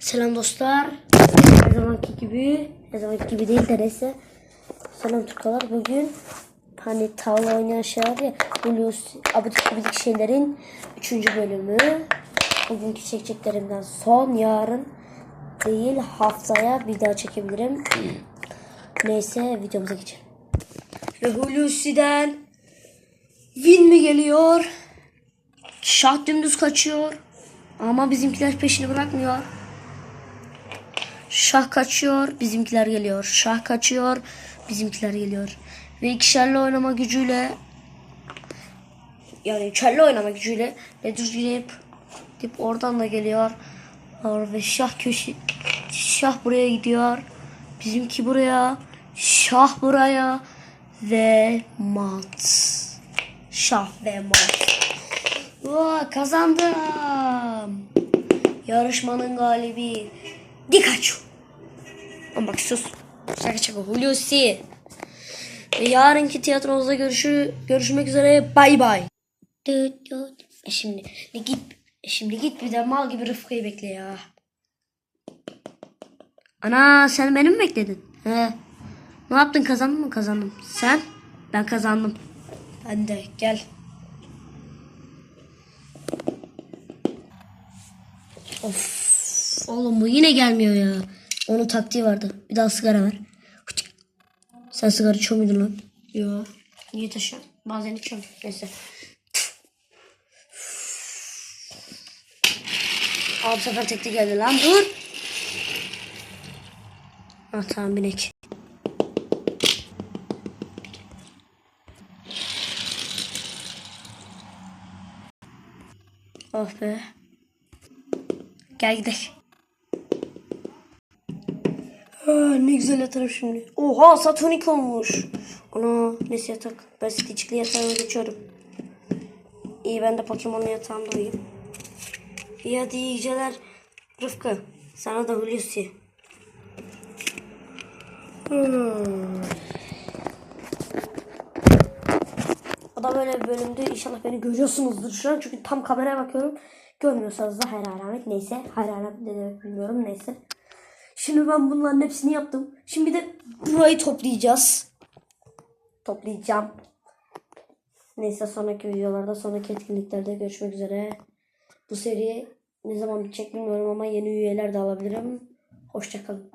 Selam dostlar. Her zamanki gibi, her zamanki gibi değil de neyse. Selam Türkler. Bugün hani tavla oynayan şeyler ya, Hulusi abidik gubidik şeylerin 3. bölümü. Bugünkü çekeceklerimden son yarın değil haftaya bir daha çekebilirim. Neyse videomuza geçelim. Ve Hulusi'den Win mi geliyor? Şah dümdüz kaçıyor. Ama bizimkiler peşini bırakmıyor. Şah kaçıyor, bizimkiler geliyor. Şah kaçıyor, bizimkiler geliyor. Ve ikişerli oynama gücüyle yani üçerli oynama gücüyle Bedircileyip dip oradan da geliyor. Ve şah köşe şah buraya gidiyor. Bizimki buraya. Şah buraya. Ve mat. Şah ve mat. Vaa, kazandım. Yarışmanın galibi Dikachu. Ama bak sus. Şaka şaka Hulusi. Ve yarınki tiyatromuzda görüşü, görüşmek üzere. Bay bay. E şimdi e git. Şimdi git bir de mal gibi Rıfkı'yı bekle ya. Ana sen beni mi bekledin? He. Ne yaptın kazandın mı? Kazandım. Sen? Ben kazandım. Ben de gel. Of. Oğlum bu yine gelmiyor ya. Onun taktiği vardı. Bir daha sigara ver. Sen sigara içiyor muydun lan? Yo. Niye taşıyorsun? Bazen içiyorum. Neyse. Bu sefer tekli geldi lan. Dur. Ah tamam binek. Oh be. Gel gidelim. Ne güzel yatarım şimdi. Oha Satonik olmuş. Ana neyse yatak. Ben Stitch'li yatağına geçiyorum. İyi ben de Pokemon'lu yatağımda uyuyayım. İyi hadi iyi geceler. Rıfkı. Sana da Hulusi. Hmm. O da böyle bir bölümde inşallah beni görüyorsunuzdur şu an. Çünkü tam kameraya bakıyorum. Görmüyorsanız da hayır alamet neyse. Hayır alamet bilmiyorum neyse. Şimdi ben bunların hepsini yaptım. Şimdi de burayı toplayacağız. Toplayacağım. Neyse sonraki videolarda sonraki etkinliklerde görüşmek üzere. Bu seri ne zaman bitecek bilmiyorum ama yeni üyeler de alabilirim. Hoşçakalın.